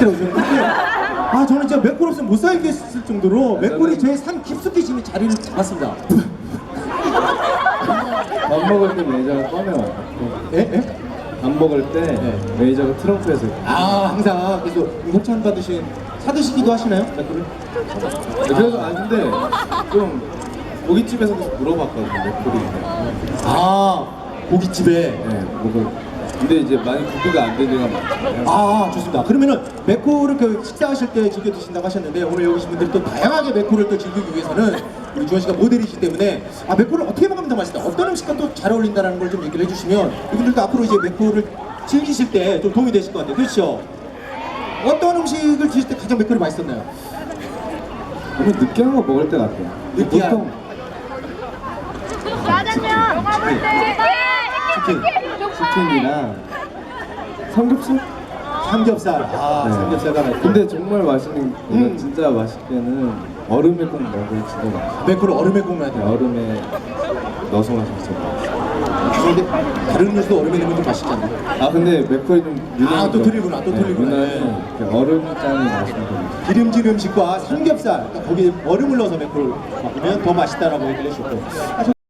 아 저는 진짜 맥골 없으면 못 살겠을 정도로 맥골이 제삶 깊숙이 지금 자리를 잡았습니다. 밥 먹을 때 매니저가 꺼내와요. 예? 예? 밥 먹을 때 네. 매니저가 트렁크에서 아 항상 그래서 협찬 받으신 사드시기도 하시나요? 맥골을? 네, 그래서 아 근데 좀 고깃집에서도 물어봤거든요. 맥콜이. 아 고깃집에 네, 뭐가 근데 이제 많이 구비가 안된 데가 많잖아요. 아 좋습니다. 그러면은 맥코를 그 식사하실 때 즐겨 드신다고 하셨는데 오늘 여기 오신 분들이 또 다양하게 맥코를 또 즐기기 위해서는 우리 주원 씨가 모델이시기 때문에 아 맥코를 어떻게 먹으면 더 맛있다, 어떤 음식과 또 잘 어울린다라는 걸 좀 얘기를 해주시면 이분들도 앞으로 이제 맥코를 즐기실 때 좀 도움이 되실 것 같아요. 그렇죠? 어떤 음식을 드실 때 가장 맥코를 맛있었나요? 오늘 느끼한 거 먹을 때 같아요. 느끼한. 보통 짜장면 먹을 때 치킨, 치킨 이랑 삼겹살? 삼겹살, 아 네. 삼겹살가 맛있고 근데 정말 맛있는 거 음. 진짜 맛있게는 얼음에 꼭 먹으면 진짜 맛있어요. 맥코를 얼음에 구우면 돼요. 얼음에 넣어서 마시면 진짜 맛있어요. 그런데 다른 음료수도 얼음에 넣으면 좀 맛있지 않나요? 아 근데 맥콜이 좀 유난히 아, 또 틀리구나, 또 틀리구나. 유난히 이렇게 얼음장이 맛있는 거 기름진 음식과 삼겹살 그러니까 거기에 얼음을 넣어서 맥콜 먹으면 더 맛있다라고 얘기를 해주셨고